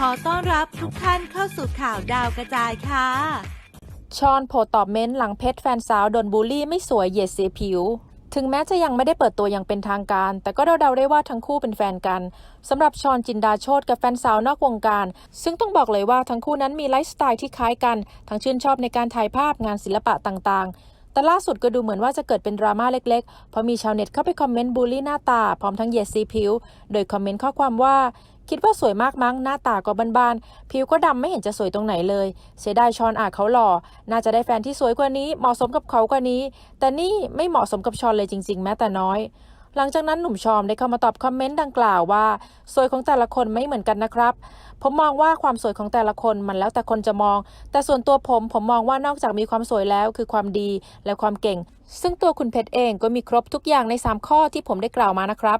ขอต้อนรับทุกท่านเข้าสู่ข่าวดาวกระจายค่ะ ชอนโพสต์ตอบเม้นต์หลังเพชรแฟนสาวโดนบูลลี่ไม่สวยเหยียดเสียผิว ถึงแม้จะยังไม่ได้เปิดตัวอย่างเป็นทางการ แต่ก็เดาๆได้ว่าทั้งคู่เป็นแฟนกันสำหรับชอนจินดาโชตกับแฟนสาวนอกวงการ ซึ่งต้องบอกเลยว่าทั้งคู่นั้นมีไลฟ์สไตล์ที่คล้ายกัน ทั้งชื่นชอบในการถ่ายภาพงานศิลปะต่างๆแต่ล่าสุดก็ดูเหมือนว่าจะเกิดเป็นดราม่าเล็กๆ เพราะมีชาวเน็ตเข้าไปคอมเมนต์บูลลี่หน้าตา พร้อมทั้งเหยียดสีผิว โดยคอมเมนต์ข้อความว่า คิดว่าสวยมากมั้งหน้าตาก็บานๆผิวก็ดำไม่เห็นจะสวยตรงไหนเลย เสียดายชอนอาจเขาหล่อ น่าจะได้แฟนที่สวยกว่านี้เหมาะสมกับเขากว่านี้ แต่นี่ไม่เหมาะสมกับชอนเลยจริง ๆ แม้แต่น้อยหลังจากนั้นหนุ่มชอมได้เข้ามาตอบคอมเมนต์ดังกล่าวว่า สวยของแต่ละคนไม่เหมือนกันนะครับ ผมมองว่าความสวยของแต่ละคนมันแล้วแต่คนจะมอง แต่ส่วนตัวผมผมมองว่านอกจากมีความสวยแล้วคือความดีและความเก่ง ซึ่งตัวคุณเพชรเองก็มีครบทุกอย่างใน 3 ข้อที่ผมได้กล่าวมานะครับ